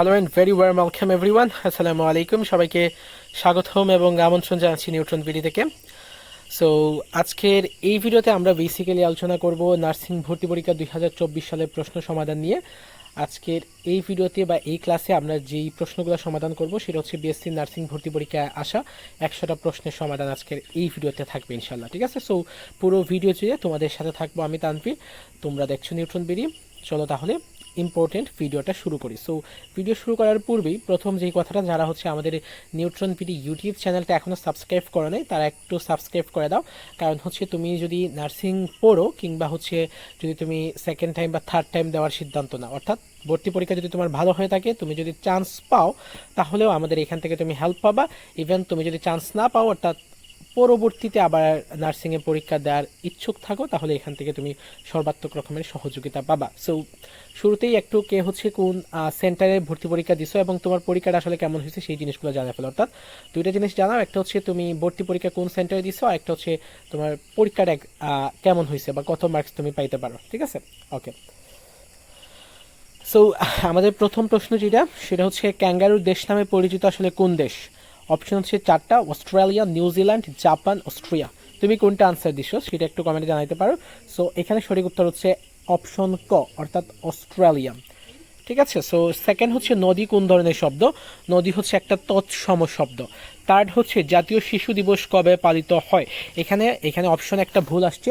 Hello and very warm welcome everyone আসসালামু আলাইকুম সবাইকে স্বাগতম এবং আমন্ত্রণ জানাচ্ছি নিউট্রন ভিডি থেকে। সো আজকের এই ভিডিওতে আমরা বেসিক্যালি আলোচনা করব নার্সিং ভর্তি পরীক্ষা দুই হাজার চব্বিশ সালের প্রশ্ন সমাধান নিয়ে। আজকের এই ভিডিওতে বা এই ক্লাসে আমরা যেই প্রশ্নগুলো সমাধান করব, সেটা হচ্ছে বিএসসি নার্সিং ভর্তি পরীক্ষায় আসা একশোটা প্রশ্নের সমাধান আজকের এই ভিডিওতে থাকবে ইনশাল্লাহ ঠিক আছে? সো পুরো ভিডিও জুড়ে তোমাদের সাথে থাকব আমি তানভীর। তোমরা দেখছ নিউট্রন বিডি চলো তাহলে ইম্পর্টেন্ট ভিডিওটা শুরু করি। সো ভিডিও শুরু করার পূর্বেই প্রথম যেই কথাটা যারা হচ্ছে আমাদের নিউট্রন পিডি ইউটিউব চ্যানেলটা এখনও সাবস্ক্রাইব করে নেই, তারা একটু সাবস্ক্রাইব করে দাও। কারণ হচ্ছে তুমি যদি নার্সিং পড়ো কিংবা হচ্ছে যদি তুমি সেকেন্ড টাইম বা থার্ড টাইম দেওয়ার সিদ্ধান্ত নাও, অর্থাৎ ভর্তি পরীক্ষা যদি তোমার ভালো হয়ে থাকে, তুমি যদি চান্স পাও, তাহলেও আমাদের এখান থেকে তুমি হেল্প পাবা। ইভেন তুমি যদি চান্স না পাও, অর্থাৎ পরবর্তীতে আবার নার্সিংয়ে পরীক্ষা দেওয়ার ইচ্ছুক থাকো, তাহলে এখান থেকে তুমি সর্বাত্মক রকমের সহযোগিতা পাবা। সো শুরুতেই একটু কে হচ্ছে কোন সেন্টারে ভর্তি পরীক্ষা দিছো এবং তোমার পরীক্ষাটা আসলে কেমন হয়েছে সেই জিনিসগুলো জানা ফেলো। অর্থাৎ দুইটা জিনিস জানাও, একটা হচ্ছে তুমি ভর্তি পরীক্ষা কোন সেন্টারে দিছো আর একটা হচ্ছে তোমার পরীক্ষাটা কেমন হয়েছে বা কত মার্কস তুমি পাইতে পারো, ঠিক আছে? ওকে সো আমাদের প্রথম প্রশ্ন যেটা, সেটা হচ্ছে ক্যাঙ্গারুর দেশ নামে পরিচিত আসলে কোন দেশ? অপশন হচ্ছে চারটা, অস্ট্রেলিয়া নিউজিল্যান্ড জাপান অস্ট্রিয়া তুমি কোনটা আনসার দিছো সেটা একটু কমেন্টে জানাতে পারো। সো এখানে সঠিক উত্তর হচ্ছে অপশন ক, অর্থাৎ অস্ট্রেলিয়া। ঠিক আছে? সো সেকেন্ড হচ্ছে নদী কোন ধরনের শব্দ? নদী হচ্ছে একটা তৎসম শব্দ। থার্ড হচ্ছে জাতীয় শিশু দিবস কবে পালিত হয়? এখানে এখানে অপশন একটা ভুল আসছে।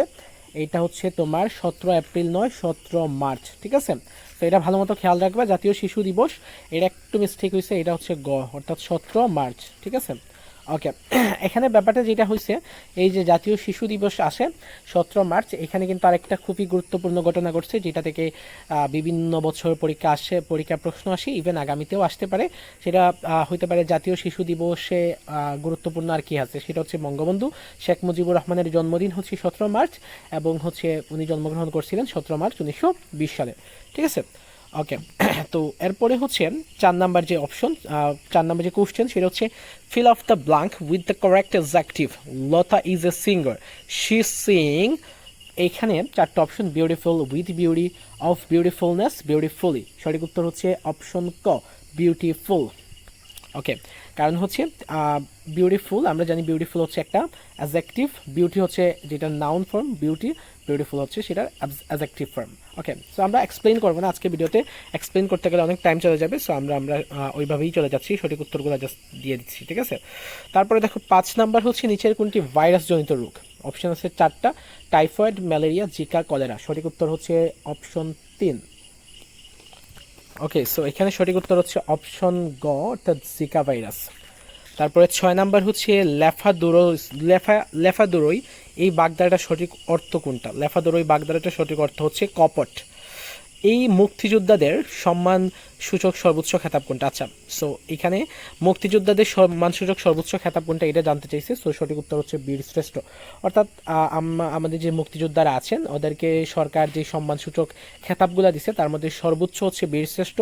এটা হচ্ছে তোমার সতেরো এপ্রিল নয়, সতেরো মার্চ, ঠিক আছে? তো এটা ভালো মতো খেয়াল রাখবা, জাতীয় শিশু দিবস। এটা একটু মিস্টেক হয়েছে এটা হচ্ছে গ, অর্থাৎ সতেরো মার্চ, ঠিক আছে? ওকে এখানে ব্যাপারটা যেটা হয়েছে এই যে জাতীয় শিশু দিবস আসে, সতেরো মার্চ, এখানে কিন্তু আরেকটা খুবই গুরুত্বপূর্ণ ঘটনা ঘটছে, যেটা থেকে বিভিন্ন বছর পরীক্ষা আসে, পরীক্ষার প্রশ্ন আসে ইভেন আগামীতেও আসতে পারে। সেটা হইতে পারে জাতীয় শিশু দিবসে গুরুত্বপূর্ণ আর কি আছে, সেটা হচ্ছে বঙ্গবন্ধু শেখ মুজিবুর রহমানের জন্মদিন হচ্ছে সতেরো মার্চ, এবং হচ্ছে উনি জন্মগ্রহণ করছিলেন সতেরো মার্চ উনিশশো বিশ সালে। ঠিক আছে? ওকে তো এরপরে হচ্ছে চার নাম্বার যে অপশন চার নাম্বার যে কোশ্চেন সেটা হচ্ছে fill of the blank with the correct adjective Lata is a singer she sing এখানে চারটা option beautiful with beauty of beautifulness beautifully সঠিক উত্তর হচ্ছে অপশন ক বিউটিফুল ওকে কারণ হচ্ছে বিউটিফুল আমরা জানি বিউটিফুল হচ্ছে একটা অ্যাজেক্টিভ বিউটি হচ্ছে যেটা নাউন ফর্ম বিউটি বিউটিফুল হচ্ছে সেটার অ্যাজেক্টিভ ফর্ম ওকে সো আমরা এক্সপ্লেন করব না আজকে ভিডিওতে। এক্সপ্লেন করতে গেলে অনেক টাইম চলে যাবে সো আমরা আমরা ওইভাবেই চলে যাচ্ছি। সঠিক উত্তরগুলো জাস্ট দিয়ে দিচ্ছি, ঠিক আছে? তারপরে দেখো, পাঁচ নাম্বার হচ্ছে নিচের কোনটি? ভাইরাসজনিত রোগ। অপশন আছে চারটা। টাইফয়েড ম্যালেরিয়া জিকা কলেরা সঠিক উত্তর হচ্ছে অপশন তিন। ওকে সো এখানে সঠিক উত্তর হচ্ছে অপশন গ, অর্থাৎ জিকা ভাইরাস তারপরে ছয় নাম্বার হচ্ছে লেফাদোরো লেফা, লেফাদোরই এই বাগদারাটার সঠিক অর্থ কোনটা? লেফাদোরই বাগদারাটার সঠিক অর্থ হচ্ছে কপট। এই মুক্তিযোদ্ধাদের সম্মান সূচক সর্বোচ্চ খেতাব কোনটা? আচ্ছা সো এখানে মুক্তিযোদ্ধাদের সম্মান সূচক সর্বোচ্চ খেতাব কোনটা এটা জানতে চাইছে সো সঠিক উত্তর হচ্ছে বীর শ্রেষ্ঠ। অর্থাৎ আমাদের যে মুক্তিযোদ্ধারা আছেন, ওদেরকে সরকার যে সম্মান সূচক খেতাবগুলো দিছে, তার মধ্যে সর্বোচ্চ হচ্ছে বীর শ্রেষ্ঠ,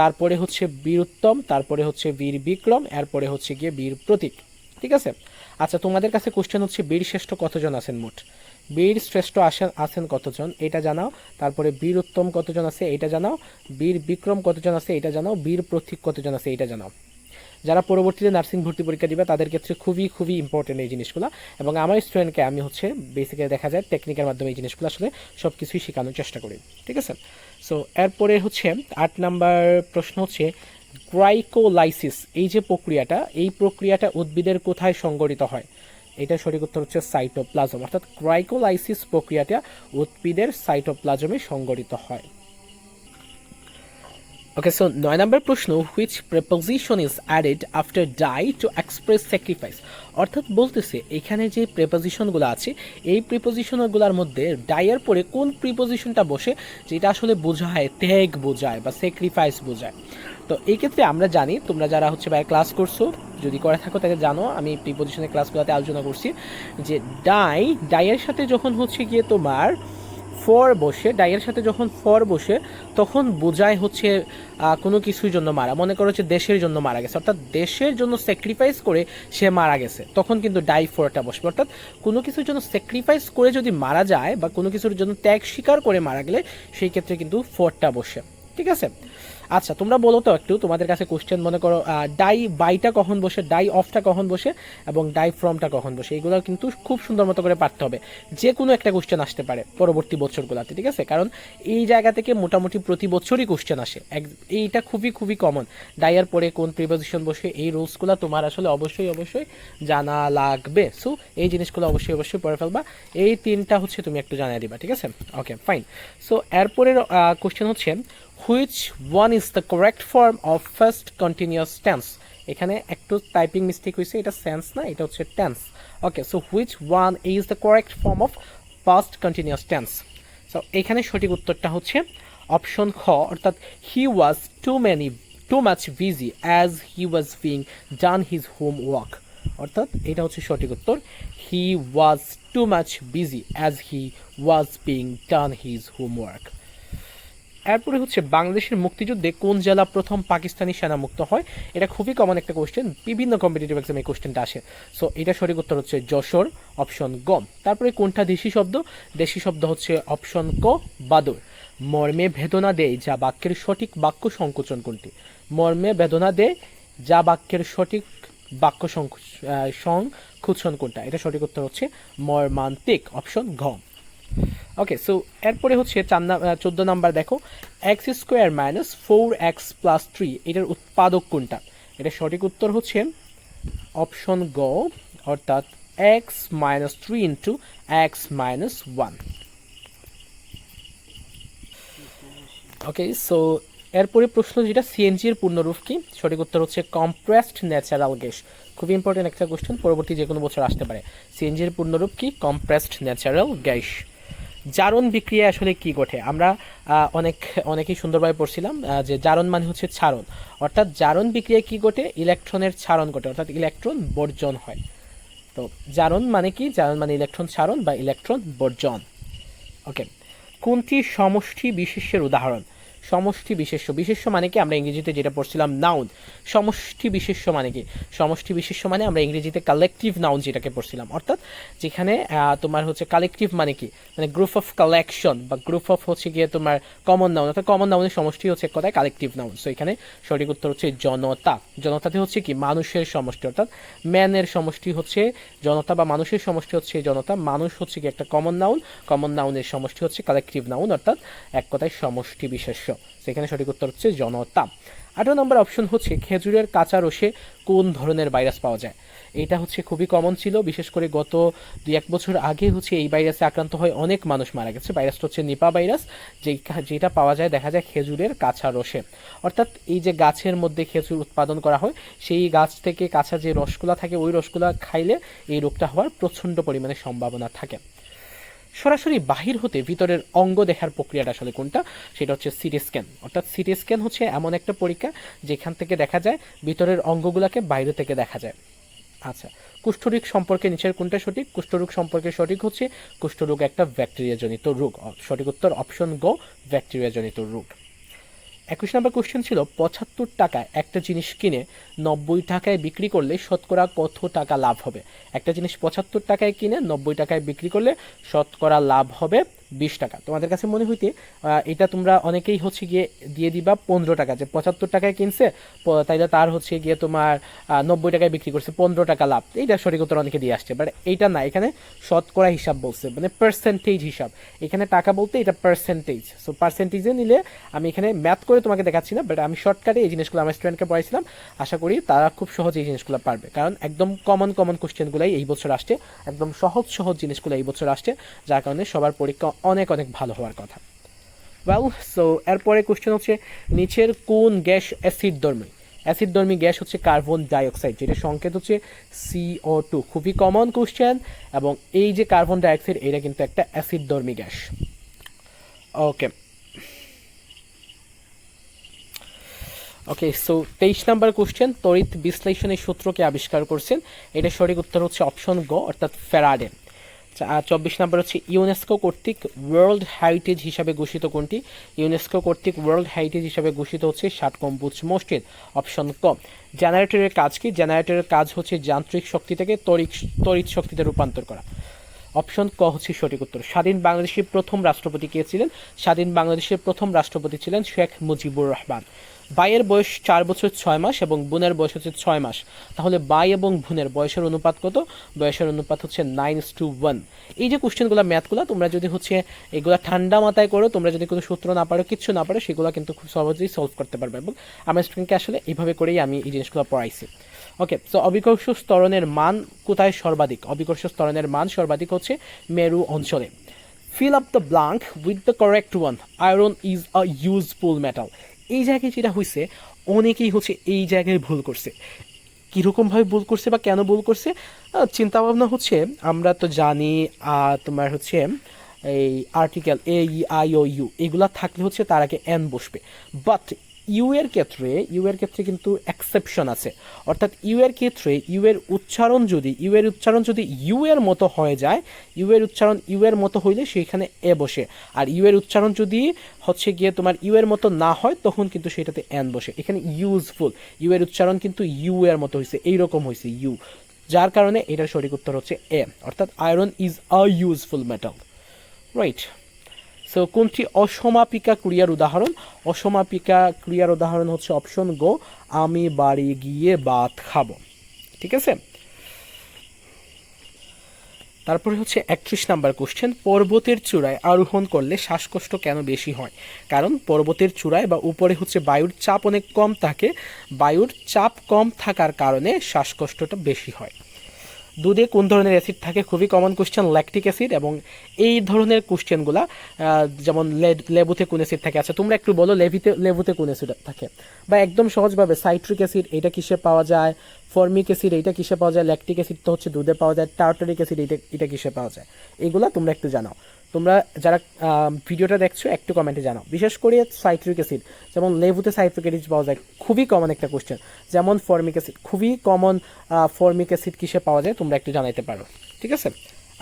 তারপরে হচ্ছে বীর উত্তম তারপরে হচ্ছে বীর বিক্রম, এরপরে হচ্ছে গিয়ে বীর প্রতীক। ঠিক আছে? আচ্ছা তোমাদের কাছে কোশ্চেন হচ্ছে, বীর শ্রেষ্ঠ কতজন আছেন মোট? বীর শ্রেষ্ঠ আসেন আছেন কতজন? এটা জানাও। তারপরে বীর উত্তম কতজন আছে, এটা জানাও। বীর বিক্রম কতজন আছে, এটা জানাও। বীর প্রতীক কতজন আছে, এটা জানাও। যারা পরবর্তীতে নার্সিং ভর্তি পরীক্ষা দিবে, তাদের ক্ষেত্রে খুবই খুবই ইম্পর্টেন্ট এই জিনিসগুলো। এবং আমার স্টুডেন্টকে আমি হচ্ছে বেসিক্যালি দেখা যায় টেকনিকের মাধ্যমে এই জিনিসগুলো আসলে সব কিছুই শেখানোর চেষ্টা করি। ঠিক আছে? সো এরপরে হচ্ছে আট নাম্বার প্রশ্ন হচ্ছে গ্রাইকোলাইসিস এই যে প্রক্রিয়াটা, এই প্রক্রিয়াটা উদ্ভিদের কোথায় সংগঠিত হয়? এটা সঠিক উত্তর হচ্ছে সাইটোপ্লাজম। অর্থাৎ ক্রাইকোলাইসিস প্রক্রিয়াটা উদ্ভিদের সাইটোপ্লাজমে সংগঠিত হয়। ওকে সো নয় নম্বর প্রশ্ন which preposition is added after die to express sacrifice অর্থাৎ বলতেছে, এখানে যে প্রেপোজিশনগুলো আছে, এই প্রিপোজিশনগুলোর মধ্যে ডাইয়ের পরে কোন প্রিপোজিশনটা বসে, যেটা আসলে বোঝায়, ত্যাগ বোঝায় বা স্যাক্রিফাইস বোঝায়। তো এই ক্ষেত্রে আমরা জানি, তোমরা যারা হচ্ছে বাইরে ক্লাস করছ, যদি করে থাকো তাহলে জানো, আমি প্রিপোজিশনের ক্লাসগুলোতে আলোচনা করছি যে ডাই ডাইয়ের সাথে যখন হচ্ছে গিয়ে তোমার ফর বসে, ডাইয়ের সাথে যখন ফর বসে, তখন বোঝায় হচ্ছে কোনো কিছুর জন্য মারা। মনে করো হচ্ছে দেশের জন্য মারা গেছে। অর্থাৎ দেশের জন্য স্যাক্রিফাইস করে সে মারা গেছে। তখন কিন্তু ডাই ফরটা বসবে। অর্থাৎ কোনো কিছুর জন্য স্যাক্রিফাইস করে যদি মারা যায় বা কোনো কিছুর জন্য ত্যাগ স্বীকার করে মারা গেলে, সেই ক্ষেত্রে কিন্তু ফরটা বসে। ঠিক আছে? আচ্ছা তোমরা বলো তো একটু, তোমাদের কাছে কোশ্চেন মনে করো ডাই বাইটা কখন বসে ডাই অফটা কখন বসে, এবং ডাই ফ্রমটা কখন বসে এইগুলো কিন্তু খুব সুন্দর মতো করে পারতে হবে। যে কোনো একটা কোশ্চেন আসতে পারে পরবর্তী বছরগুলোতে, ঠিক আছে? কারণ এই জায়গা থেকে মোটামুটি প্রতি বছরই কোশ্চেন আসে। এক, এইটা খুবই খুবই কমন ডাইয়ার পরে কোন প্রিপোজিশন বসে, এই রুলসগুলো তোমার আসলে অবশ্যই অবশ্যই জানা লাগবে। সো এই জিনিসগুলো অবশ্যই অবশ্যই পড়ে ফেলবা। এই তিনটা হচ্ছে তুমি একটু জানিয়ে দিবা, ঠিক আছে? ওকে ফাইন সো এরপরের কোশ্চেন হচ্ছে which one is the correct form of first continuous tense এখানে একটু টাইপিং মিস্টেক হয়েছে, এটা সেন্স না, এটা হচ্ছে tense okay so which one is the correct form of first continuous tense so এখানে সঠিক উত্তরটা হচ্ছে অপশন খ, অর্থাৎ he was too many too much busy as he was being done his home work অর্থাৎ এটা হচ্ছে সঠিক উত্তর he was too much busy as he was being done his homework এরপরে হচ্ছে বাংলাদেশের মুক্তিযুদ্ধে কোন জেলা প্রথম পাকিস্তানি সেনা মুক্ত হয়? এটা খুবই কমন একটা কোশ্চেন বিভিন্ন কম্পিটিটিভ এক্সামে এই কোশ্চেনটা আসে। সো এটা সঠিক উত্তর হচ্ছে যশোর অপশন গম তারপরে কোনটা দেশি শব্দ? দেশি শব্দ হচ্ছে অপশন ক বাদর মর্মে বেদনা দেয় যা বাক্যের সঠিক বাক্য সংকোচন কোনটি? মর্মে বেদনা দেয় যা বাক্যের সঠিক বাক্য সংকুচন কোনটা? এটা সঠিক উত্তর হচ্ছে মর্মান্তিক অপশন ঘ। ওকে সো এরপরে হচ্ছে চার চোদ্দ নাম্বার দেখো। X square minus four X plus three এটার উৎপাদক কোনটা? এটা সঠিক উত্তর হচ্ছে অপশন গ, অর্থাৎ X minus three into X minus one okay so এরপরে প্রশ্ন যেটা সিএনজি এর পূর্ণরূপ কি? সঠিক উত্তর হচ্ছে কম্প্রেসড ন্যাচারাল গ্যাস খুব ইম্পর্টেন্ট একটা কোশ্চেন পরবর্তী যে কোনো বছর আসতে পারে। সিএনজি এর পূর্ণরূপ কি? কম্প্রেসড ন্যাচারাল গ্যাস জারণ বিক্রিয়া আসলে কি ঘটে? আমরা অনেক, অনেকেই সুন্দরভাবে পড়ছিলাম যে জারণ মানে হচ্ছে ছারণ। অর্থাৎ জারণ বিক্রিয়া কি ঘটে? ইলেকট্রনের ছারণ ঘটে, অর্থাৎ ইলেকট্রন বর্জন হয়। তো জারণ মানে কি? জারণ মানে ইলেকট্রন ছারণ বা ইলেকট্রন বর্জন। ওকে, কোনটি সমষ্টি বিশেষের উদাহরণ? সমষ্টি বিশেষ্য। বিশেষ্য মানে কি? আমরা ইংরেজিতে যেটা পড়ছিলাম নাউন সমষ্টি বিশেষ্য মানে কি? সমষ্টি বিশেষ্য মানে আমরা ইংরেজিতে কালেকটিভ নাউন যেটাকে পড়ছিলাম। অর্থাৎ যেখানে তোমার হচ্ছে কালেকটিভ মানে কি? মানে গ্রুপ অফ কালেকশন বা গ্রুপ অফ হচ্ছে গিয়ে তোমার কমন নাউন অর্থাৎ কমন নাউনের সমষ্টি হচ্ছে এক কথায়? কালেকটিভ নাউন সো এখানে সঠিক উত্তর হচ্ছে জনতা। জনতাতে হচ্ছে কি? মানুষের সমষ্টি। অর্থাৎ ম্যানের সমষ্টি হচ্ছে জনতা বা মানুষের সমষ্টি হচ্ছে জনতা। মানুষ হচ্ছে কি একটা কমন নাউন কমন নাউনের সমষ্টি হচ্ছে কালেকটিভ নাউন অর্থাৎ এক কথায় সমষ্টি বিশেষ্য। সেখানে সঠিক উত্তর হচ্ছে জনতা। আঠারো নম্বর অপশন হচ্ছে খেজুরের কাঁচা রসে কোন ধরনের ভাইরাস পাওয়া যায়? এটা হচ্ছে খুবই কমন ছিল, বিশেষ করে গত দুই এক বছর আগে হচ্ছে এই ভাইরাসে আক্রান্ত হয়ে অনেক মানুষ মারা গেছে। ভাইরাসটা হচ্ছে নিপা ভাইরাস যেই যেটা পাওয়া যায় দেখা যায় খেজুরের কাঁচা রসে। অর্থাৎ এই যে গাছের মধ্যে খেজুর উৎপাদন করা হয়, সেই গাছ থেকে কাঁচা যে রসগুলা থাকে, ওই রসগুলা খাইলে এই রোগটা হওয়ার প্রচণ্ড পরিমাণে সম্ভাবনা থাকে। সরাসরি বাহির হতে ভিতরের অঙ্গ দেখার প্রক্রিয়াটা আসলে কোনটা? সেটা হচ্ছে সিটি স্ক্যান। অর্থাৎ সিটি স্ক্যান হচ্ছে এমন একটা পরীক্ষা যেখান থেকে দেখা যায় ভিতরের অঙ্গগুলোকে বাইরে থেকে দেখা যায়। আচ্ছা কুষ্ঠরোগ সম্পর্কে নিচের কোনটা সঠিক? কুষ্ঠরোগ সম্পর্কে সঠিক হচ্ছে কুষ্ঠরোগ একটা ব্যাকটেরিয়াজনিত রোগ। সঠিক উত্তর অপশন গ, ব্যাকটেরিয়াজনিত রোগ। একুশ নম্বর কোশ্চেন ছিল, পঁচাত্তর টাকায় একটা জিনিস কিনে নব্বই টাকায় বিক্রি করলে শতকরা কত টাকা লাভ হবে? একটা জিনিস পঁচাত্তর টাকায় কিনে নব্বই টাকায় বিক্রি করলে শতকরা লাভ হবে বিশ টাকা। তোমাদের কাছে মনে হইতে এটা তোমরা অনেকেই হচ্ছে গিয়ে দিয়ে দিবা পনেরো টাকা। যে পঁচাত্তর টাকায় কিনছে তাইলে তার হচ্ছে গিয়ে তোমার নব্বই টাকায় বিক্রি করছে, পনেরো টাকা লাভ। এইটা সঠিক উত্তর অনেকে দিয়ে আসছে। বাট এইটা না, এখানে শতকরা হিসাব বলছে মানে পার্সেন্টেজ হিসাব। এখানে টাকা বলতে এটা পার্সেন্টেজ সো পার্সেন্টেজে নিলে আমি এখানে ম্যাথ করে তোমাকে দেখাচ্ছি না বাট আমি শর্টকাটে এই জিনিসগুলো আমার স্টুডেন্টকে পড়াইছিলাম। আশা করি তারা খুব সহজে এই জিনিসগুলো পারবে। কারণ একদম কমন কমন কোশ্চেনগুলাই এই বছর আসছে, একদম সহজ সহজ জিনিসগুলো এই বছর আসছে, যার কারণে সবার পরীক্ষা অনেক অনেক ভালো হওয়ার কথা। ওয়েল সো এরপরে কোশ্চেন হচ্ছে, নিচের কোন গ্যাস অ্যাসিড ধর্মী অ্যাসিড ধর্মী গ্যাস হচ্ছে কার্বন ডাইঅক্সাইড, যেটা সংকেত হচ্ছে সিও টু খুবই কমন কোশ্চেন এবং এই যে কার্বন ডাইঅক্সাইড, এটা কিন্তু একটা অ্যাসিড ধর্মী গ্যাস। ওকে ওকে সো তেইশ নাম্বার কোশ্চেন তড়িৎ বিশ্লেষণের সূত্রকে আবিষ্কার করছেন। এটা সঠিক উত্তর হচ্ছে অপশন গ, অর্থাৎ ফেরাডে আর চব্বিশ নম্বর হচ্ছে ইউনেস্কো কর্তৃক ওয়ার্ল্ড হেরিটেজ হিসাবে ঘোষিত কোনটি? ইউনেস্কো কর্তৃক ওয়ার্ল্ড হেরিটেজ হিসাবে ঘোষিত হচ্ছে ষাট গম্বুজ মসজিদ, অপশন ক। জেনারেটরের কাজ কি? জেনারেটরের কাজ হচ্ছে যান্ত্রিক শক্তি থেকে তড়িৎ তড়িৎ শক্তিতে রূপান্তর করা। অপশন ক হচ্ছে সঠিক উত্তর। স্বাধীন বাংলাদেশের প্রথম রাষ্ট্রপতি কে ছিলেন? স্বাধীন বাংলাদেশের প্রথম রাষ্ট্রপতি ছিলেন শেখ মুজিবুর রহমান। ভাইয়ের বয়স চার বছর ছয় মাস এবং বোনের বয়স হচ্ছে ছয় মাস। তাহলে ভাই এবং বোনের বয়সের অনুপাত কত? বয়সের অনুপাত হচ্ছে নাইন টু ওয়ান এই যে কোশ্চেনগুলো ম্যাথগুলো তোমরা যদি হচ্ছে এগুলো ঠান্ডা মাথায় করো, তোমরা যদি কোনো সূত্র না পারো, কিচ্ছু না পারো, সেগুলো কিন্তু খুব সহজেই সলভ করতে পারবে এবং আমার স্টুডেন্টকে আসলে এইভাবে করেই আমি এই জিনিসগুলো পড়াইছি। ওকে সো অবিকর্ষ স্তরণের মান কোথায় সর্বাধিক? অবিকর্ষ স্তরণের মান সর্বাধিক হচ্ছে মেরু অঞ্চলে। Fill up the blank with the correct one iron is a useful metal এই জায়গায় যেটা হয়েছে অনেকেই হচ্ছে এই জায়গায় ভুল করছে। কীরকমভাবে ভুল করছে বা কেন ভুল করছে চিন্তা ভাবনা হচ্ছে, আমরা তো জানি তোমার হচ্ছে, এই article A E I O U এগুলা থাকলে হচ্ছে তার আগে এন বসবে। বাট ইউ এর ক্ষেত্রে ইউ এর ক্ষেত্রে কিন্তু এক্সেপশন আছে অর্থাৎ ইউ এর ক্ষেত্রে ইউ এর উচ্চারণ যদি ইউ এর উচ্চারণ যদি ইউ এর মতো হয়ে যায় ইউ এর উচ্চারণ ইউ এর মতো হইলে সেখানে এ বসে আর ইউ এর উচ্চারণ যদি হচ্ছে গিয়ে তোমার ইউ এর মতো না হয় তখন কিন্তু সেটাতে এন বসে এখানে ইউজফুল ইউ এর উচ্চারণ কিন্তু ইউ এর মতো হয়েছে এইরকম হয়েছে ইউ যার কারণে এটার সঠিক উত্তর হচ্ছে এ অর্থাৎ iron is a useful metal right so কোনটি অসমাপিকা ক্রিয়ার উদাহরণ? অসমাপিকা ক্রিয়ার উদাহরণ হচ্ছে অপশন গো, আমি বাড়ি গিয়ে ভাত খাব। ঠিক আছে? তারপরে হচ্ছে একত্রিশ নাম্বার কোশ্চেন পর্বতের চূড়ায় আরোহণ করলে শ্বাসকষ্ট কেন বেশি হয়? কারণ পর্বতের চূড়ায় বা উপরে হচ্ছে বায়ুর চাপ অনেক কম থাকে। বায়ুর চাপ কম থাকার কারণে শ্বাসকষ্টটা বেশি হয়। দুধে কোন ধরনের অ্যাসিড থাকে? খুবই কমন কোশ্চেন ল্যাকটিক অ্যাসিড এবং এই ধরনের কোশ্চেনগুলা যেমন লেবুতে কোন অ্যাসিড থাকে? আচ্ছা তোমরা একটু বলো লেভিতে, লেবুতে কোন অ্যাসিড থাকে? বা একদম সহজভাবে সাইট্রিক অ্যাসিড এটা কিসে পাওয়া যায়? ফর্মিক অ্যাসিড এটা কিসে পাওয়া যায়? ল্যাকটিক অ্যাসিড তো হচ্ছে দুধে পাওয়া যায়। টার্টারিক অ্যাসিড এটা এটা কিসে পাওয়া যায়? এগুলো তোমরা একটু জানাও। তোমরা যারা ভিডিওটা দেখছ, একটু কমেন্টে জানাও। বিশেষ করে সাইট্রিক অ্যাসিড, যেমন লেবুতে সাইট্রিক অ্যাসিড পাওয়া যায়, খুবই কমন একটা কোশ্চেন যেমন ফর্মিক অ্যাসিড, খুবই কমন ফর্মিক অ্যাসিড কিসে পাওয়া যায়, তোমরা একটু জানাইতে পারো। ঠিক আছে?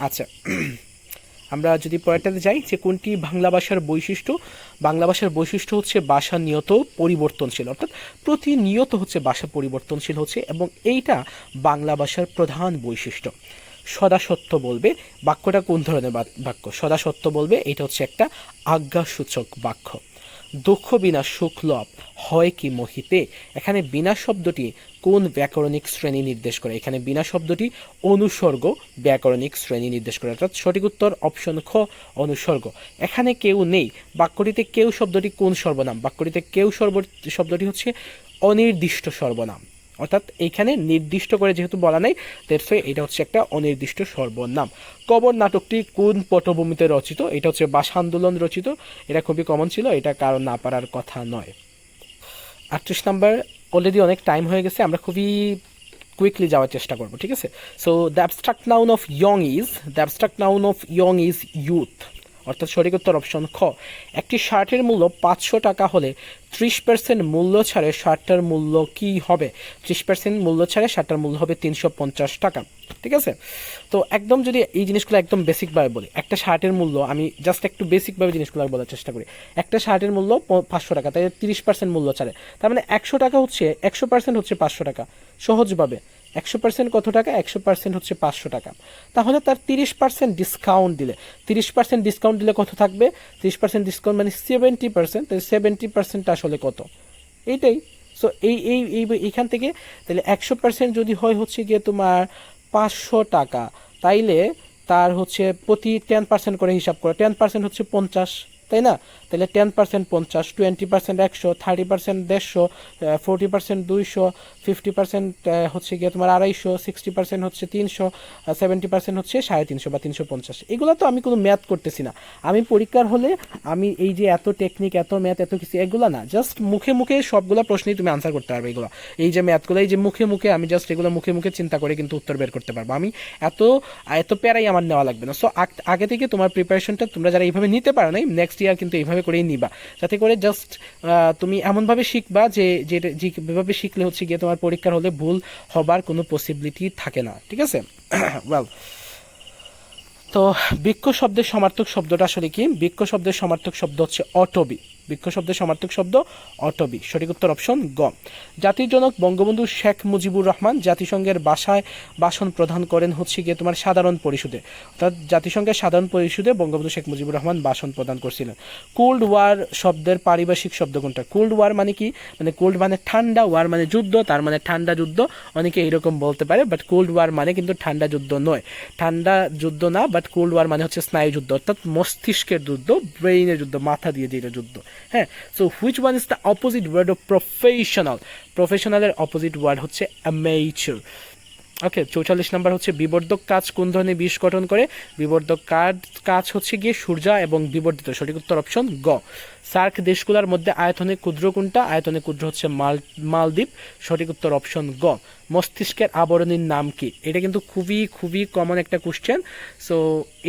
আচ্ছা আমরা যদি পরেরটাতে যাই, যে কোনটি বাংলা ভাষার বৈশিষ্ট্য? বাংলা ভাষার বৈশিষ্ট্য হচ্ছে ভাষা নিয়ত পরিবর্তনশীল, অর্থাৎ প্রতিনিয়ত হচ্ছে ভাষা পরিবর্তনশীল হচ্ছে, এবং এইটা বাংলা ভাষার প্রধান বৈশিষ্ট্য। সদা সত্য বলবে। বাক্যটা কোন ধরনের বাক- বাক্য? সদা সত্য বলবে, এটা হচ্ছে একটা আজ্ঞাসূচক বাক্য। দুঃখ বিনা সুখ হয় কি মহিতে? এখানে বিনা শব্দটি কোন ব্যাকরণিক শ্রেণি নির্দেশ করে? এখানে বিনা শব্দটি অনুসর্গ ব্যাকরণিক শ্রেণি নির্দেশ করে। অর্থাৎ সঠিক উত্তর অপশন খ, অনুসর্গ। এখানে কেউ নেই। বাক্যটিতে কেউ শব্দটি কোন সর্বনাম? বাক্যটিতে কেউ সর্ব শব্দটি হচ্ছে অনির্দিষ্ট সর্বনাম। অর্থাৎ এইখানে নির্দিষ্ট করে যেহেতু বলা নাই দেড়শো এটা হচ্ছে একটা অনির্দিষ্ট সর্বনাম। কবর নাটকটি কোন পটভূমিতে রচিত? এটা হচ্ছে ভাষা আন্দোলন রচিত। এটা খুবই কমন ছিল, এটা কারণ না পারার কথা নয়। আটত্রিশ নাম্বার অলরেডি অনেক টাইম হয়ে গেছে, আমরা খুবই কুইকলি যাওয়ার চেষ্টা করব, ঠিক আছে? So the abstract noun of young is the noun of young is youth অর্থাৎ সঠিক উত্তর অপশন খ। একটি শার্টের মূল্য পাঁচশো টাকা হলে ত্রিশ পার্সেন্ট মূল্য ছাড়ে শার্টটার মূল্য কি হবে? ত্রিশ পার্সেন্ট মূল্য ছাড়ে শার্টটার মূল্য হবে তিনশো পঞ্চাশ টাকা। ঠিক আছে? তো একদম যদি এই জিনিসগুলো একদম বেসিকভাবে বলি, একটা শার্টের মূল্য আমি জাস্ট একটু বেসিকভাবে জিনিসগুলো বলার চেষ্টা করি। একটা শার্টের মূল্য পাঁচশো টাকা তাই তিরিশ পার্সেন্ট মূল্য ছাড়ে। তার মানে একশো টাকা হচ্ছে, একশো পার্সেন্ট হচ্ছে পাঁচশো টাকা। সহজভাবে। একশো পার্সেন্ট কত টাকা? একশো পার্সেন্ট হচ্ছে পাঁচশো টাকা। তাহলে তার তিরিশ পার্সেন্ট ডিসকাউন্ট দিলে। তিরিশ পার্সেন্ট ডিসকাউন্ট দিলে কত থাকবে? তিরিশ পার্সেন্ট ডিসকাউন্ট মানে সেভেন্টি পার্সেন্ট তাহলে সেভেন্টি পার্সেন্ট আসলে কত? এইটাই। সো এই এই এই, এইখান থেকে তাহলে একশো পার্সেন্ট যদি হয় হচ্ছে গিয়ে তোমার পাঁচশো টাকা। তাইলে তার হচ্ছে প্রতি টেন পার্সেন্ট করে হিসাব করে। টেন পার্সেন্ট হচ্ছে পঞ্চাশ, তাই না? তাহলে টেন পার্সেন্ট পঞ্চাশ টোয়েন্টি পার্সেন্ট একশো থার্টি পার্সেন্ট দেড়শো ফোরটি পার্সেন্ট দুইশো ফিফটি পার্সেন্ট হচ্ছে গিয়ে তোমার আড়াইশো সিক্সটি পার্সেন্ট হচ্ছে তিনশো সেভেন্টি পার্সেন্ট হচ্ছে সাড়ে তিনশো বা তিনশো পঞ্চাশ। এগুলো তো আমি কোনো ম্যাথ করতেছি না। আমি পরীক্ষার হলে আমি এই যে এত টেকনিক এত ম্যাথ এত কিছু, এগুলো না জাস্ট মুখে মুখে সবগুলো প্রশ্নই তুমি আনসার করতে পারবে এগুলো। এই যে ম্যাথগুলো এই যে মুখে মুখে আমি জাস্ট এগুলো মুখে মুখে চিন্তা করে কিন্তু উত্তর বের করতে পারব। আমি এত এত প্যারাই আমার নেওয়া লাগবে না। সো আগে থেকে তোমার প্রিপারেশনটা তোমরা যারা এইভাবে নিতে পারো নাই নেক্সট ইয়ার কিন্তু এইভাবে করেই নিবা। যাতে করে জাস্ট তুমি এমনভাবে শিখবা যে যেটা- যেভাবে শিখলে হচ্ছে গিয়ে তোমার পরীক্ষার হলে ভুল হবার কোনো পসিবিলিটি থাকে না। ঠিক আছে? ওয়েল তো বৃক্ষ শব্দের সমার্থক শব্দটা আসলে কি? বৃক্ষ শব্দের সমার্থক শব্দ হচ্ছে অটবি। বৃক্ষ শব্দের সমার্থক শব্দ, অটবি। সঠিক উত্তর অপশন গ। জাতির জনক বঙ্গবন্ধু শেখ মুজিবুর রহমান জাতিসংঘের বাসায় ভাষণ প্রদান করেন হচ্ছে গিয়ে তোমার সাধারণ পরিষদে। অর্থাৎ জাতিসংঘের সাধারণ পরিষদে বঙ্গবন্ধু শেখ মুজিবুর রহমান ভাষণ প্রদান করছিলেন। কোল্ড ওয়ার শব্দের পারিভাষিক শব্দ কোনটা? কোল্ড ওয়ার মানে কি? মানে কোল্ড মানে ঠান্ডা ওয়ার মানে যুদ্ধ, তার মানে ঠান্ডা যুদ্ধ। অনেকে এরকম বলতে পারে বাট কোল্ড ওয়ার মানে কিন্তু ঠান্ডা যুদ্ধ নয়। ঠান্ডা যুদ্ধ না বাট কোল্ড ওয়ার মানে হচ্ছে স্নায়ু যুদ্ধ। অর্থাৎ মস্তিষ্কের যুদ্ধ ব্রেইনের যুদ্ধ, মাথা দিয়ে যেটা যুদ্ধ। হ্যাঁ so which one is the opposite word of professional প্রফেশনালের opposite word হচ্ছে অ্যামেচার ওকে চৌচল্লিশ নাম্বার হচ্ছে বিবর্ধক কাজ কোন ধরনের বিষ গঠন করে? বিবর্ধক কাজ কাজ হচ্ছে গিয়ে সূর্যা এবং বিবর্ধিত, সঠিক উত্তর অপশন গ। সার্ক দেশগুলোর মধ্যে আয়তনে ক্ষুদ্র কোনটা? আয়তনে ক্ষুদ্র হচ্ছে মাল, মালদ্বীপ, সঠিক উত্তর অপশন গ। মস্তিষ্কের আবরণীর নাম কি? এটা কিন্তু খুবই খুবই কমন একটা কোশ্চেন সো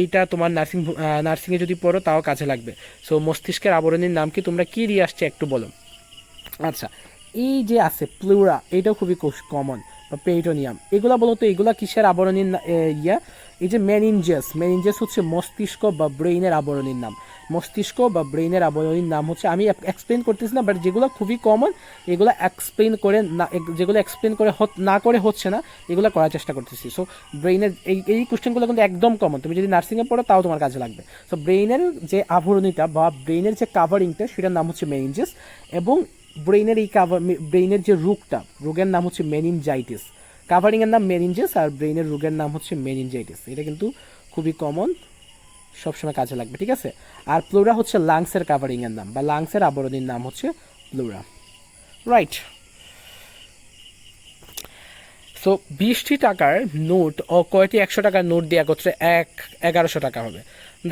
এইটা তোমার নার্সিং নার্সিংয়ে যদি পড়ো, তাও কাজে লাগবে। সো মস্তিষ্কের আবরণীর নাম কি? তোমরা কি দিয়ে আসছে একটু বলো। আচ্ছা এই যে আছে প্লুরা এটাও খুবই কমন বা পেরিটোনিয়াম এগুলা বলতো এগুলা কিসের আবরণীর ইয়া? এই যে মেনিনজেস মেনিনজেস হচ্ছে মস্তিষ্ক বা ব্রেইনের আবরণীর নাম। মস্তিষ্ক বা ব্রেইনের আবরণীর নাম হচ্ছে আমি এক্সপ্লেন করতেছি না বাট যেগুলো খুবই কমন এগুলো এক্সপ্লেন করে না যেগুলো এক্সপ্লেন করে না করে হচ্ছে না, এগুলো করার চেষ্টা করতেছি। সো ব্রেইনের এই এই কোশ্চেনগুলো কিন্তু একদম কমন তুমি যদি নার্সিংয়ে পড়ো, তাও তোমার কাজে লাগবে। সো ব্রেইনের যে আবরণীটা বা ব্রেইনের যে কাভারিংটা সেটার নাম হচ্ছে মেনিনজেস এবং ব্রেইনের এই কাভার ব্রেইনের যে রোগটা, রোগের নাম হচ্ছে মেনিনজাইটিস কাভারিংয়ের নাম মেনিনজেস আর ব্রেইনের রোগের নাম হচ্ছে মেনিনজাইটিস এটা কিন্তু খুবই কমন সবসময় কাজে লাগবে, ঠিক আছে? আর প্লোরা হচ্ছে লাংসের কাভারিংয়ের নাম, বা লাংসের আবরণীর নাম হচ্ছে প্লোরা রাইট সো বিশটি টাকার নোট ও কয়টি একশো টাকার নোট দিয়ে একত্রে এক, এগারোশো টাকা হবে।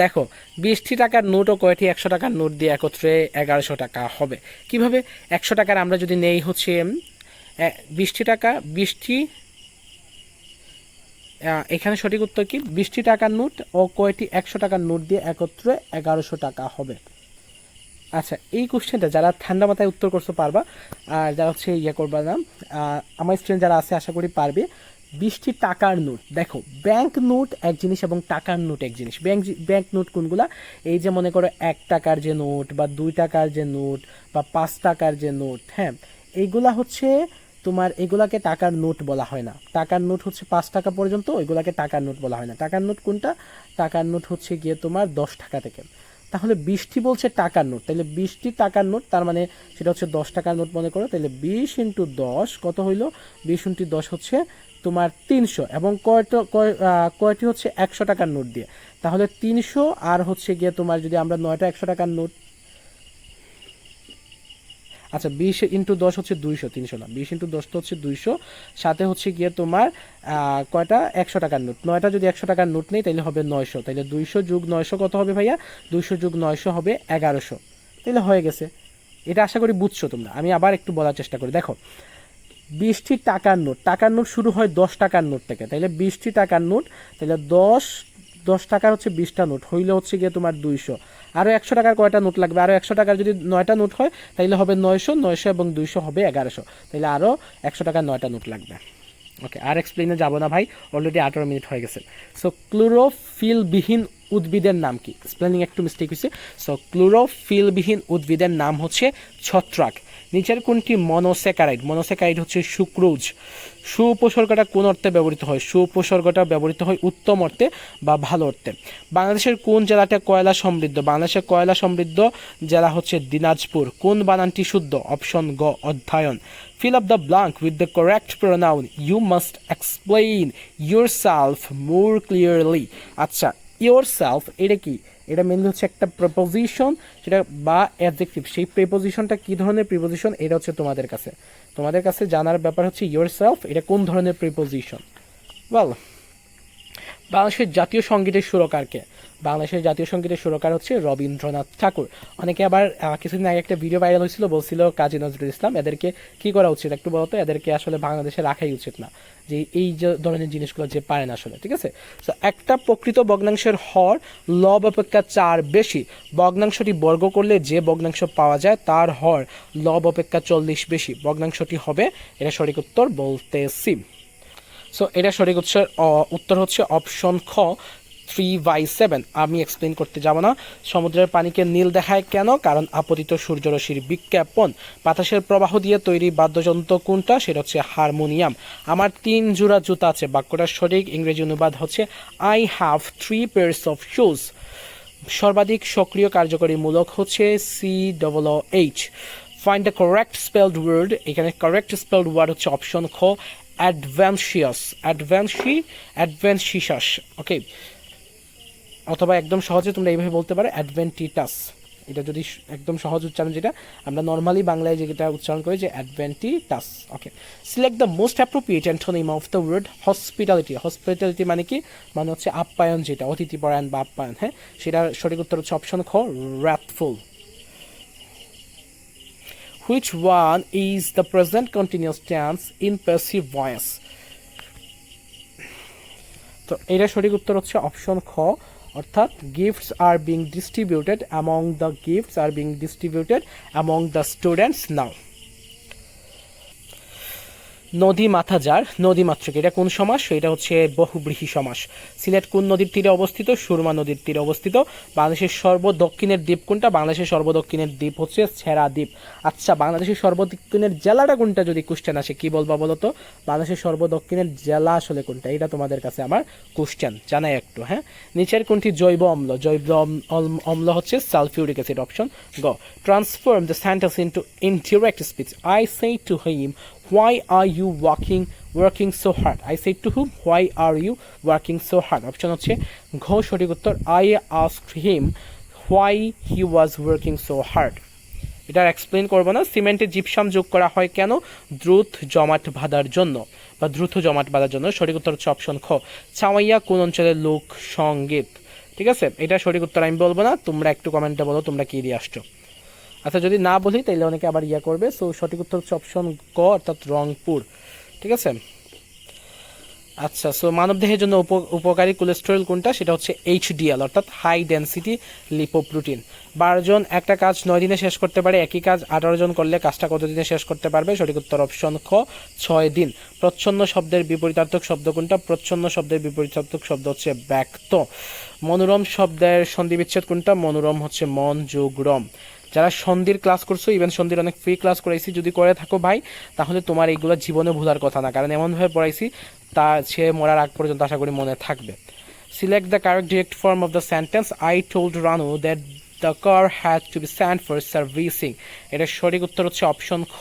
দেখো, বিশটি টাকার নোট ও কয়টি একশো টাকার নোট দিয়ে একত্রে এগারোশো টাকা হবে। কীভাবে? একশো টাকার আমরা যদি নেই হচ্ছে বিশটি টাকা, বিশটি এখানে সঠিক উত্তর কি? বিশটি টাকার নোট ও কয়টি একশো টাকার নোট দিয়ে একত্রে এগারোশো টাকা হবে। আচ্ছা এই কোশ্চেনটা যারা ঠান্ডা মাথায় উত্তর করতে পারবা, আর যারা হচ্ছে ইয়ে করবা না আমার স্টুডেন্ট যারা আছে, আশা করি পারবে। বিশটি টাকার নোট, দেখো ব্যাংক নোট এক জিনিস এবং টাকার নোট এক জিনিস। ব্যাংক ব্যাংক নোট কোনগুলা? এই যে মনে করো এক টাকার যে নোট বা দুই টাকার যে নোট বা পাঁচ টাকার যে নোট হ্যাঁ? এইগুলা হচ্ছে তোমার, এগুলাকে টাকার নোট বলা হয় না। টাকার নোট হচ্ছে পাঁচ টাকা পর্যন্ত, ওইগুলাকে টাকার নোট বলা হয় না। টাকার নোট কোনটা? টাকার নোট হচ্ছে গিয়ে তোমার দশ টাকা থেকে। তাহলে বিশটি বলছে টাকার নোট। তাহলে বিশটি টাকার নোট, তার মানে সেটা হচ্ছে দশ টাকার নোট মনে করো। তাহলে বিশ ইন্টু দশ কত হইল? বিশ ইন্টু দশ হচ্ছে তোমার তিনশো এবং কয়টা, কয় কয়টি হচ্ছে? একশো টাকার নোট দিয়ে। তাহলে তিনশো আর হচ্ছে গিয়ে তোমার যদি আমরা নয়টা একশো টাকার নোট আচ্ছা বিশ ইন্টু দশ হচ্ছে দুইশো, তিনশো না। বিশ ইন্টু দশ তো হচ্ছে দুইশো, সাথে হচ্ছে গিয়ে তোমার কয়টা? একশো টাকার নোট। নয়টা যদি একশো টাকার নোট নেই, তাহলে হবে নয়শো। তাহলে দুইশো যুগ নয়শো কত হবে ভাইয়া? দুইশো যুগ নয়শো হবে এগারোশো। তাহলে হয়ে গেছে। এটা আশা করি বুঝছ তোমরা। আমি আবার একটু বলার চেষ্টা করি। দেখো, বিশটি টাকার নোট। টাকার নোট শুরু হয় দশ টাকার নোট থেকে। তাহলে বিশটি টাকার নোট, তাহলে দশ দশ টাকার হচ্ছে বিশটা নোট। হইলে হচ্ছে গিয়ে তোমার দুইশো। আরও একশো টাকার কয়টা নোট লাগবে? আরও একশো টাকার যদি নয়টা নোট হয় তাহলে হবে নয়শো নয়শো এবং দুইশো হবে এগারোশো। তাহলে আরও একশো টাকার নয়টা নোট লাগবে। ওকে, আর এক্সপ্লেনে যাব না ভাই অলরেডি আঠারো মিনিট হয়ে গেছে। সো ক্লোরোফিলবিহীন উদ্ভিদের নাম কি? স্পেলিং একটু মিস্টেক হয়েছে সো ক্লোরোফিলবিহীন উদ্ভিদের নাম হচ্ছে ছত্রাক। নিচের কোনটি মনোসেকারাইড? মনোসেকারাইড হচ্ছে সুক্রোজ। সুউপসর্গটা কোন অর্থে ব্যবহৃত হয়? সুউপসর্গটা ব্যবহৃত হয় উত্তম অর্থে বা ভালো অর্থে। বাংলাদেশের কোন জেলাটা কয়লা সমৃদ্ধ? বাংলাদেশের কয়লা সমৃদ্ধ জেলা হচ্ছে দিনাজপুর। কোন বানানটি শুদ্ধ? অপশন গ, অধ্যয়ন। Fill up the blank with the correct pronoun. You must explain yourself more clearly. আচ্ছা yourself এটা কি? এটা মেনলি হচ্ছে একটা প্রপোজিশন সেটা বা অ্যাডজেক্টিভ সেই প্রিপোজিশনটা কী ধরনের প্রিপোজিশন এটা হচ্ছে তোমাদের কাছে। তোমাদের কাছে জানার ব্যাপার হচ্ছে ইয়োর সেলফ এটা কোন ধরনের প্রিপোজিশন বল বাংলাদেশের জাতীয় সঙ্গীতের সুরকারকে বাংলাদেশের জাতীয় সঙ্গীতের সুরকার হচ্ছে রবীন্দ্রনাথ ঠাকুর। অনেকে আবার কিছুদিন আগে একটা ভিডিও ভাইরাল হয়েছিল বলছিল কাজী নজরুল ইসলাম এদেরকে কি করা উচিত একটু বলতো? এদেরকে আসলে বাংলাদেশে রাখাই উচিত না। যে এই যে ধরনের জিনিসগুলো যে পারে না আসলে ঠিক আছে? তো একটা প্রকৃত ভগ্নাংশের হর লব অপেক্ষা চার বেশি। ভগ্নাংশটি বর্গ করলে যে ভগ্নাংশ পাওয়া যায় তার হর লব অপেক্ষা চল্লিশ বেশি। ভগ্নাংশটি হবে এটা সঠিক উত্তর বলতে বলতেছি। সো এটা সঠিক অ, উত্তর হচ্ছে অপশন খ। থ্রি বাই সেভেন আমি এক্সপ্লেন করতে যাব না। সমুদ্রের পানিকে নীল দেখায় কেন? কারণ আপতিত সূর্যরশ্মির বিজ্ঞাপন। বাতাসের প্রবাহ দিয়ে তৈরি বাদ্যযন্ত্র কোনটা? সেটা হচ্ছে হারমোনিয়াম। আমার তিন জোড়া জুতা আছে। বাক্যটার সঠিক। ইংরেজি অনুবাদ হচ্ছে I have three pairs of shoes সর্বাধিক সক্রিয় কার্যকরী মূলক হচ্ছে C double H find the correct spelled word এখানে কারেক্ট স্পেলড ওয়ার্ড হচ্ছে অপশন খ অ্যাডভ্যান্সিয়াস অ্যাডভ্যান্সি অ্যাডভেন্সিসাস ওকে অথবা একদম সহজে তোমরা এইভাবে বলতে পারো অ্যাডভেন্টিটাস এটা যদি একদম সহজ উচ্চারণ যেটা, আমরা নর্মালি বাংলায় যেটা উচ্চারণ করি যে adventitious okay select the most appropriate antonym of the word hospitality hospitality মানে কি? মানে হচ্ছে আপ্যায়ন যেটা, অতিথিপরায়ণ বা আপ্যায়ন হ্যাঁ? সেটা সঠিক উত্তর হচ্ছে অপশন খ রাতফুল which one is the present continuous tense in passive voice? তো এটা সঠিক উত্তর হচ্ছে অপশন খ অর্থাৎ gifts are being distributed among the gifts are being distributed among the students নাও নদী মাথা যার, নদী মাতৃক। এটা কোন সমাস? এটা হচ্ছে বহুব্রীহি সমাস। সিলেট কোন নদীর তীরে অবস্থিত? সুরমা নদীর তীরে অবস্থিত। বাংলাদেশের সর্বদক্ষিণের দ্বীপ কোনটা? বাংলাদেশের সর্বদক্ষিণের দ্বীপ হচ্ছে ছেড়া দ্বীপ। আচ্ছা বাংলাদেশের সর্বদক্ষিণের জেলাটা কোনটা যদি কোশ্চেন আসে, কি বলবা বলো তো? বাংলাদেশের সর্বদক্ষিণের জেলা আসলে কোনটা? এটা তোমাদের কাছে আমার কোশ্চেন জানাই একটু হ্যাঁ? নিচের কোনটি জৈব অম্ল? জৈব অম- অম- অম্ল হচ্ছে সালফিউরিক অ্যাসিড অপশন গ। Transform the sentence into indirect speech I say to him why are you working working so hard? I said to whom? Why are you working so hard? Option হচ্ছে ঘ, সঠিক উত্তর। I asked him why he was working so hard এটা explain করব না। সিমেন্টে gypsum যোগ করা হয় কেন? দ্রুত জমাট বাঁধার জন্য বা দ্রুত জমাট বাঁধার জন্য। সঠিক উত্তর হচ্ছে অপশন খ। চাওয়াইয়া কোন অঞ্চলের লোক সংগীত। ঠিক আছে? এটা সঠিক উত্তর আমি বলব না। তোমরা একটু কমেন্টে বলো, তোমরা কি দিয়ে আসছো? আচ্ছা যদি না বলি তাহলে অনেকে আবার ইয়া করবে। সো সঠিক উত্তর হচ্ছে অপশন ক অর্থাৎ রংপুর। ঠিক আছে? আচ্ছা সো মানবদেহের জন্য উপ- উপকারী কোলেস্টেরল কোনটা? সেটা হচ্ছে এইচডিএল অর্থাৎ হাই ডেন্সিটি লিপোপ্রোটিন বারো জন, একটা কাজ নয় দিনে শেষ করতে পারে, একই কাজ আঠারো জন করলে কাজটা কত দিনে শেষ করতে পারবে? সঠিক উত্তর অপশন খ, ছয় দিন। প্রচ্ছন্ন শব্দের বিপরীতার্থক শব্দ কোনটা? প্রচ্ছন্ন শব্দের বিপরীতার্থক শব্দ হচ্ছে ব্যক্ত। মনোরম শব্দের সন্ধি বিচ্ছেদ কোনটা? মনোরম হচ্ছে মন, যোগ, রম। যারা সন্ধির ক্লাস করছ ইভেন সন্ধির অনেক ফ্রি ক্লাস করাইছি, যদি করে থাকো ভাই, তাহলে তোমার এইগুলো জীবনে ভুলার কথা না। কারণ এমনভাবে পড়াইছি, তা সে মরার আগ পর্যন্ত আশা করি মনে থাকবে। Select the correct direct form of the sentence I told Ranu that the car has to be send for servicing এটার সঠিক উত্তর হচ্ছে অপশন খ।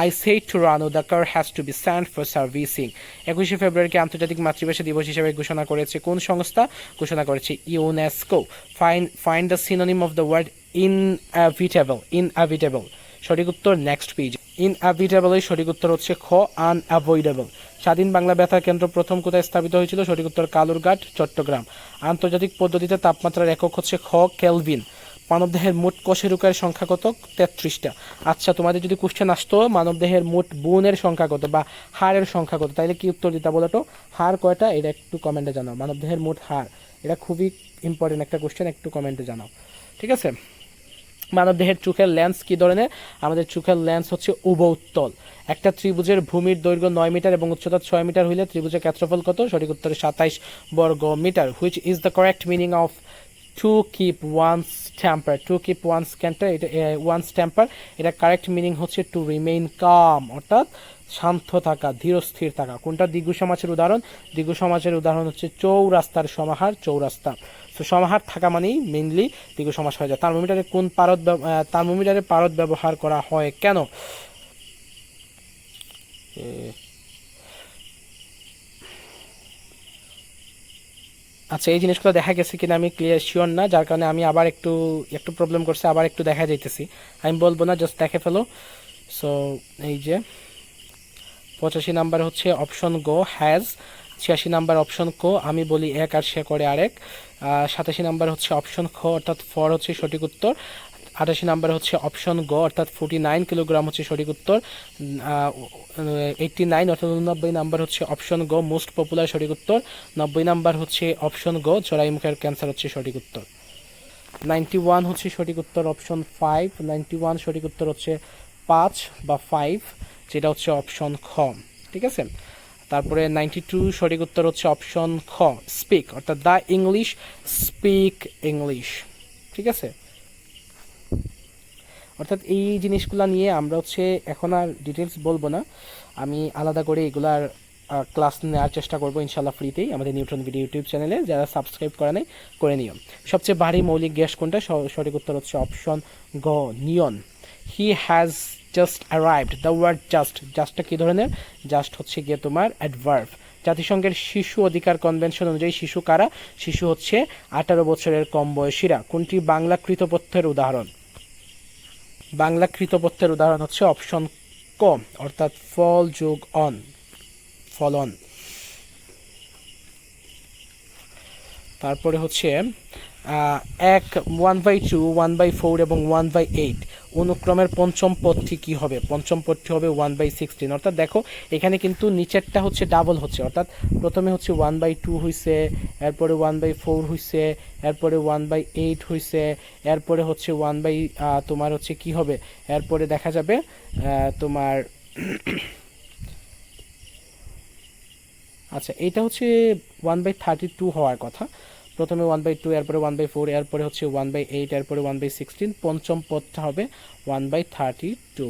I said to Ranu the car has to be send for servicing একুশে ফেব্রুয়ারিকে আন্তর্জাতিক মাতৃভাষা দিবস হিসেবে ঘোষণা করেছে কোন সংস্থা? ঘোষণা করেছে UNESCO fine find the synonym of the word inevitable inevitable সঠিক উত্তর নেক্সট পেজ ইনঅ্যাভিটেবল এর সঠিক উত্তর হচ্ছে খ আনঅ্যাভয়েডেবল স্বাধীন বাংলা ব্যথার কেন্দ্র প্রথম কোথায় স্থাপিত হয়েছিল? সঠিক উত্তর কালুরঘাট, চট্টগ্রাম। আন্তর্জাতিক পদ্ধতিতে তাপমাত্রার একক হচ্ছে খ কেলভিন মানবদেহের মোট কোষেরুকের সংখ্যা কত? তেত্রিশটা। আচ্ছা তোমাদের যদি কোশ্চেন আসতো, মানবদেহের মোট বোনের সংখ্যা কত বা হাড়ের সংখ্যা কত? তাইলে কি উত্তর দিতে বলো তো? হাড় কয়টা? এটা একটু কমেন্টে জানাও। মানবদেহের মোট হাড়। এটা খুবই ইম্পর্টেন্ট একটা কোশ্চেন একটু কমেন্টে জানাও। ঠিক আছে? মানবদেহের চোখের লেন্স কি ধরনের? আমাদের চোখের লেন্স হচ্ছে উভৌত্তল একটা ত্রিভুজের ভূমির দৈর্ঘ্য নয় মিটার এবং উচ্চতা ছয় মিটার হইলে ত্রিভুজের ক্ষেত্রফল কত? সঠিক উত্তরে সাতাইশ বর্গ metre which is the correct meaning of to keep one's temper to keep one's canter এটা ওয়ান্স টেম্পার এটা কারেক্ট মিনিং হচ্ছে টু রিমেইন কাম অর্থাৎ শান্ত থাকা ধীরস্থির থাকা। কোনটা দিগু সমাজের উদাহরণ? দিগু সমাজের উদাহরণ হচ্ছে চৌরাস্তার সমাহার, চৌরাস্তা। তো সমাহার থাকা মানেই মেইনলি দিগু সমাস হয়ে যায়। থার্মোমিটারে কোন পারদ থার্মোমিটারে পারদ ব্যবহার করা হয়, কেন? আচ্ছা এই জিনিসগুলো দেখা গেছে কিনা আমি ক্লিয়ার শিওর না, যার কারণে আমি আবার একটু একটু প্রবলেম করছে, আবার একটু দেখা যাইতেছি। আমি বলব না জাস্ট দেখে ফেলো। সো এই যে, পঁচাশি নাম্বার হচ্ছে অপশন গো হ্যাজ ছিয়াশি নাম্বার অপশন কো, আমি বলি এক আর সে করে আরেক। সাতাশি নাম্বার হচ্ছে অপশন খ, অর্থাৎ ফর হচ্ছে সঠিক উত্তর। আটাশি নাম্বার হচ্ছে অপশন গ, অর্থাৎ ফোর্টি নাইন কিলোগ্রাম হচ্ছে সঠিক উত্তর। এইটটি নাইন অর্থাৎ উননব্বই নাম্বার হচ্ছে অপশন গ মোস্ট পপুলার সঠিক উত্তর। নব্বই নাম্বার হচ্ছে অপশন গ জরাইমুখের ক্যান্সার হচ্ছে সঠিক উত্তর। নাইনটি ওয়ান হচ্ছে সঠিক উত্তর অপশন ফাইভ নাইনটি ওয়ান সঠিক উত্তর হচ্ছে পাঁচ বা ফাইভ যেটা হচ্ছে অপশন খ। ঠিক আছে? তারপরে নাইনটি টু সঠিক উত্তর হচ্ছে অপশন খ স্পিক অর্থাৎ দ্য ইংলিশ স্পিক ইংলিশ ঠিক আছে? অর্থাৎ এই জিনিসগুলো নিয়ে আমরা হচ্ছে এখন আর ডিটেলস বলব না। আমি আলাদা করে এগুলার ক্লাস নেওয়ার চেষ্টা করব ইনশাল্লাহ ফ্রিতেই আমাদের নিউট্রন ভিডিও ইউটিউব চ্যানেলে যারা সাবস্ক্রাইব করে নেই, করে নিও। সবচেয়ে ভারী মৌলিক গ্যাস কোনটা? সঠিক উত্তর হচ্ছে অপশন গ, নিয়ন। He has just arrived the word just জাস্টটা কী ধরনের? জাস্ট হচ্ছে গিয়ে তোমার অ্যাডভার্ভ জাতিসংঘের শিশু অধিকার কনভেনশন অনুযায়ী শিশু কারা? শিশু হচ্ছে আঠারো বছরের কম বয়সীরা। কোনটি বাংলা কৃতপথ্যের উদাহরণ? বাংলা কৃতপথ্যের উদাহরণ হচ্ছে অপশন ক, অর্থাৎ ফল যোগ অন ফলন তারপরে হচ্ছে এক one by two one by four এবং ওয়ান বাই এইট অনুক্রমের পঞ্চম পদটি কী হবে? পঞ্চম পদটি হবে ওয়ান বাই সিক্সটিন অর্থাৎ দেখো, এখানে কিন্তু নিচেরটা হচ্ছে ডাবল হচ্ছে। অর্থাৎ প্রথমে হচ্ছে ওয়ান বাই টু হয়েছে এরপরে ওয়ান বাই ফোর হয়েছে এরপরে ওয়ান বাই এইট হয়েছে এরপরে হচ্ছে ওয়ান বাই তোমার হচ্ছে কি হবে? এরপরে দেখা যাবে তোমার আচ্ছা এটা হচ্ছে ওয়ান বাই থার্টি টু হওয়ার কথা। প্রথমে ওয়ান বাই টু এরপরে ওয়ান বাই ফোর এরপরে হচ্ছে ওয়ান বাই এইট এরপরে ওয়ান বাই সিক্সটিন পঞ্চম পদটা হবে ওয়ান বাই থার্টি টু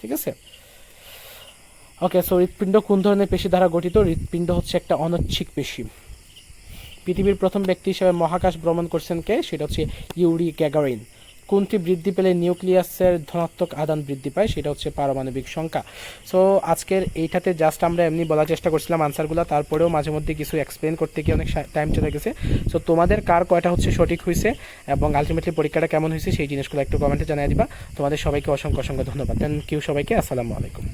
ঠিক আছে? ওকে সো হৃৎপিণ্ড কোন ধরনের পেশি দ্বারা গঠিত? হৃৎপিণ্ড হচ্ছে একটা অনৈচ্ছিক পেশি। পৃথিবীর প্রথম ব্যক্তি হিসেবে মহাকাশ ভ্রমণ করছেন কে? সেটা হচ্ছে ইউরি গ্যাগারিন। কোনটি বৃদ্ধি পেলে নিউক্লিয়াসের ধনাত্মক আদান বৃদ্ধি পায় সেটা হচ্ছে পারমাণবিক সংখ্যা। সো আজকের এইটাতে জাস্ট আমরা এমনি বলার চেষ্টা করছিলাম আনসারগুলো, তারপরেও মাঝে মধ্যে কিছু এক্সপ্লেন করতে গিয়ে অনেক টাইম চলে গেছে। সো তোমাদের কার কয়টা হচ্ছে সঠিক হয়েছে এবং আলটিমেটলি পরীক্ষাটা কেমন হয়েছে সেই জিনিসগুলো একটু কমেন্টে জানিয়ে দিবা। তোমাদের সবাইকে অসংখ্য অসংখ্য ধন্যবাদ। থ্যাংক ইউ সবাইকে, আসসালামু আলাইকুম।